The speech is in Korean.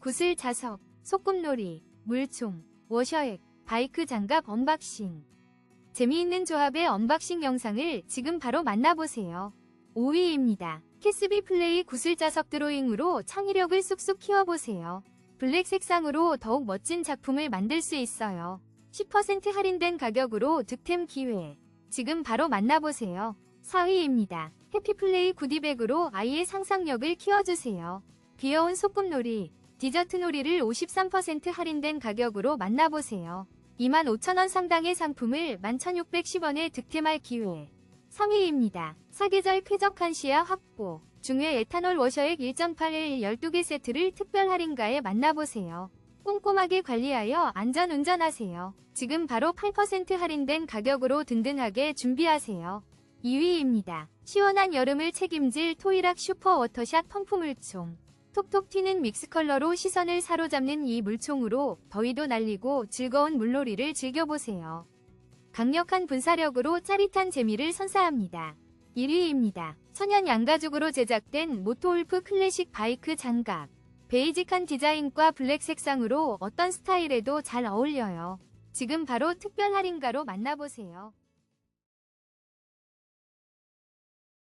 구슬 자석, 소꿉놀이, 물총, 워셔액, 바이크 장갑 언박싱. 재미있는 조합의 언박싱 영상을 지금 바로 만나보세요. 5위입니다. 캐스비 플레이 구슬 자석 드로잉으로 창의력을 쑥쑥 키워보세요. 블랙 색상으로 더욱 멋진 작품을 만들 수 있어요. 10% 할인된 가격으로 득템 기회. 지금 바로 만나보세요. 4위입니다. 해피플레이 구디백으로 아이의 상상력을 키워주세요. 귀여운 소꿉놀이, 디저트 놀이를 53% 할인된 가격으로 만나보세요. 25,000원 상당의 상품을 11,610원에 득템할 기회. 3위입니다. 사계절 쾌적한 시야 확보. 중외 에탄올 워셔액 1.8일 12개 세트를 특별 할인가에 만나보세요. 꼼꼼하게 관리하여 안전 운전하세요. 지금 바로 8% 할인된 가격으로 든든하게 준비하세요. 2위입니다. 시원한 여름을 책임질 토이락 슈퍼 워터샷 펌프 물총. 톡톡 튀는 믹스 컬러로 시선을 사로잡는 이 물총으로 더위도 날리고 즐거운 물놀이를 즐겨보세요. 강력한 분사력으로 짜릿한 재미를 선사합니다. 1위입니다. 천연 양가죽으로 제작된 모토울프 클래식 바이크 장갑. 베이직한 디자인과 블랙 색상으로 어떤 스타일에도 잘 어울려요. 지금 바로 특별 할인가로 만나보세요.